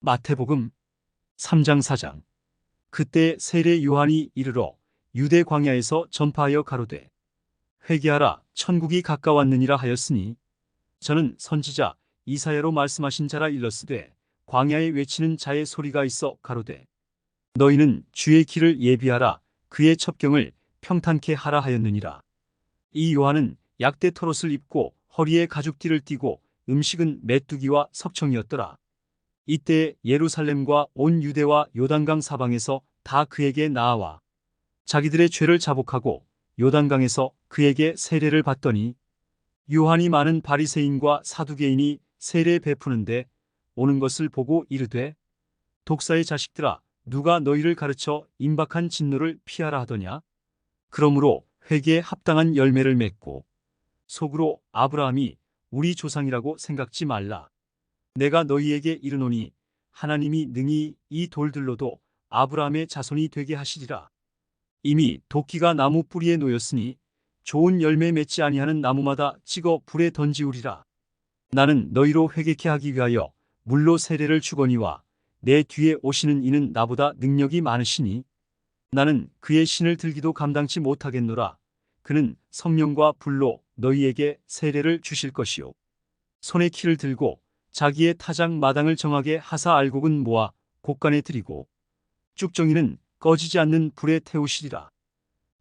마태복음 3장 4장. 그때 세례 요한이 이르러 유대 광야에서 전파하여 가로되 회개하라 천국이 가까웠느니라 하였으니 저는 선지자 이사야로 말씀하신 자라 일렀으되 광야에 외치는 자의 소리가 있어 가로되 너희는 주의 길을 예비하라 그의 첩경을 평탄케 하라 하였느니라. 이 요한은 약대 털옷을 입고 허리에 가죽띠를 띠고 음식은 메뚜기와 석청이었더라 이때 예루살렘과 온 유대와 요단강 사방에서 다 그에게 나아와 자기들의 죄를 자복하고 요단강에서 그에게 세례를 받더니 요한이 많은 바리새인과 사두개인이 세례 베푸는데 오는 것을 보고 이르되 독사의 자식들아 누가 너희를 가르쳐 임박한 진노를 피하라 하더냐? 그러므로 회개에 합당한 열매를 맺고 속으로 아브라함이 우리 조상이라고 생각지 말라 내가 너희에게 이르노니 하나님이 능히 이 돌들로도 아브라함의 자손이 되게 하시리라. 이미 도끼가 나무 뿌리에 놓였으니 좋은 열매 맺지 아니하는 나무마다 찍어 불에 던지우리라. 나는 너희로 회개케 하기 위하여 물로 세례를 주거니와 내 뒤에 오시는 이는 나보다 능력이 많으시니 나는 그의 신을 들기도 감당치 못하겠노라. 그는 성령과 불로 너희에게 세례를 주실 것이요. 손에 키를 들고 자기의 타작 마당을 정하게 하사 알곡은 모아 곡간에 들이고 쭉정이는 꺼지지 않는 불에 태우시리라.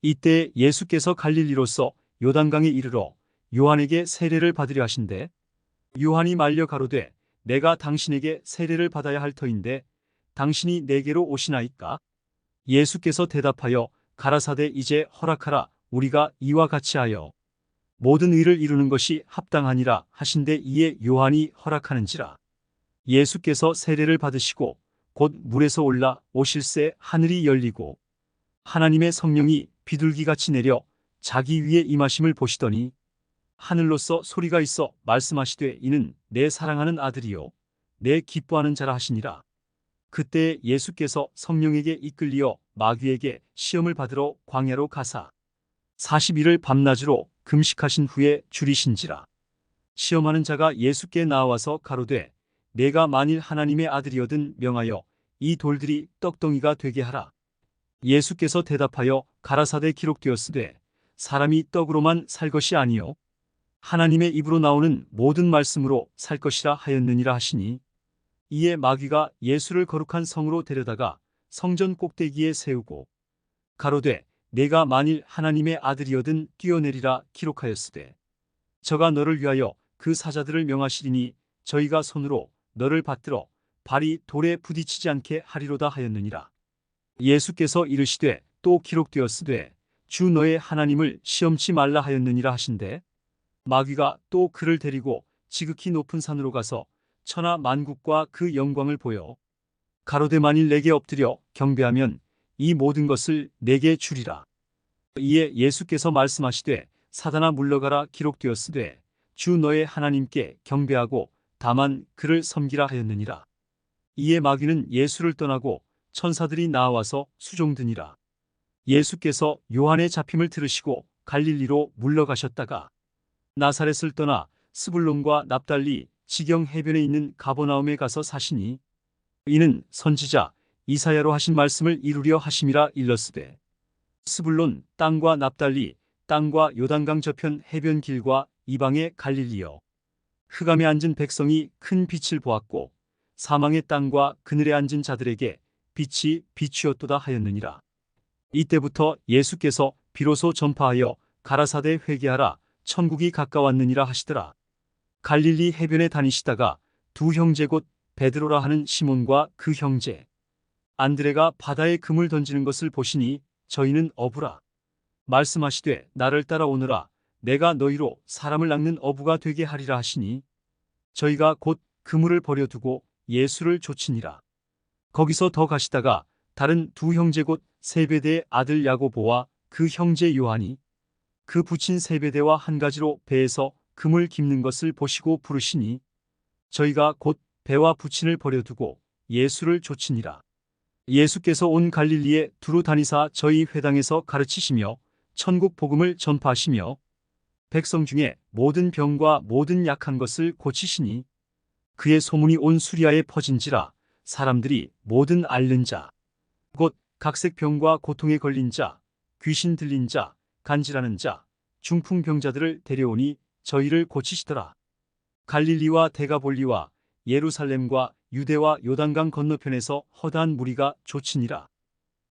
이때 예수께서 갈릴리로서 요단강에 이르러 요한에게 세례를 받으려 하신대 요한이 말려 가로되 내가 당신에게 세례를 받아야 할 터인데 당신이 내게로 오시나이까? 예수께서 대답하여 가라사대 이제 허락하라 우리가 이와 같이 하여 모든 의를 이루는 것이 합당하니라 하신데 이에 요한이 허락하는지라. 예수께서 세례를 받으시고 곧 물에서 올라 오실새 하늘이 열리고 하나님의 성령이 비둘기같이 내려 자기 위에 임하심을 보시더니 하늘로서 소리가 있어 말씀하시되 이는 내 사랑하는 아들이요 내 기뻐하는 자라 하시니라. 그때 예수께서 성령에게 이끌리어 마귀에게 시험을 받으러 광야로 가사 40일을 밤낮으로 금식하신 후에 줄이신지라. 시험하는 자가 예수께 나와서 가로되 내가 만일 하나님의 아들이거든 명하여 이 돌들이 떡덩이가 되게 하라. 예수께서 대답하여 가라사대 기록되었으되 사람이 떡으로만 살 것이 아니요 하나님의 입으로 나오는 모든 말씀으로 살 것이라 하였느니라 하시니 이에 마귀가 예수를 거룩한 성으로 데려다가 성전 꼭대기에 세우고 가로되 내가 만일 하나님의 아들이어든 뛰어내리라 기록하였으되 저가 너를 위하여 그 사자들을 명하시리니 저희가 손으로 너를 받들어 발이 돌에 부딪히지 않게 하리로다 하였느니라. 예수께서 이르시되 또 기록되었으되 주 너의 하나님을 시험치 말라 하였느니라 하신대 마귀가 또 그를 데리고 지극히 높은 산으로 가서 천하 만국과 그 영광을 보여 가로되 만일 내게 엎드려 경배하면 이 모든 것을 내게 주리라. 이에 예수께서 말씀하시되 사단아 물러가라 기록되었으되 주 너의 하나님께 경배하고 다만 그를 섬기라 하였느니라. 이에 마귀는 예수를 떠나고 천사들이 나와서 수종드니라. 예수께서 요한의 잡힘을 들으시고 갈릴리로 물러가셨다가 나사렛을 떠나 스불론과 납달리 지경 해변에 있는 가버나움에 가서 사시니 이는 선지자 이사야로 하신 말씀을 이루려 하심이라 일렀으되 스불론 땅과 납달리 땅과 요단강 저편 해변 길과 이방의 갈릴리여 흑암에 앉은 백성이 큰 빛을 보았고 사망의 땅과 그늘에 앉은 자들에게 빛이 비추었도다 하였느니라. 이때부터 예수께서 비로소 전파하여 가라사대 회개하라 천국이 가까웠느니라 하시더라. 갈릴리 해변에 다니시다가 두 형제 곧 베드로라 하는 시몬과 그 형제 안드레가 바다에 금을 던지는 것을 보시니 저희는 어부라. 말씀하시되 나를 따라오느라 내가 너희로 사람을 낚는 어부가 되게 하리라 하시니 저희가 곧 그물을 버려두고 예수를 좇으니라. 거기서 더 가시다가 다른 두 형제 곧 세베대의 아들 야고보와 그 형제 요한이 그 부친 세베대와 한 가지로 배에서 금을 깁는 것을 보시고 부르시니 저희가 곧 배와 부친을 버려두고 예수를 좇으니라. 예수께서 온 갈릴리에 두루 다니사 저희 회당에서 가르치시며 천국 복음을 전파하시며 백성 중에 모든 병과 모든 약한 것을 고치시니 그의 소문이 온 수리아에 퍼진지라 사람들이 모든 앓는 자, 곧 각색 병과 고통에 걸린 자, 귀신 들린 자, 간지라는 자, 중풍병자들을 데려오니 저희를 고치시더라. 갈릴리와 대가볼리와 예루살렘과 유대와 요단강 건너편에서 허다한 무리가 조치니라.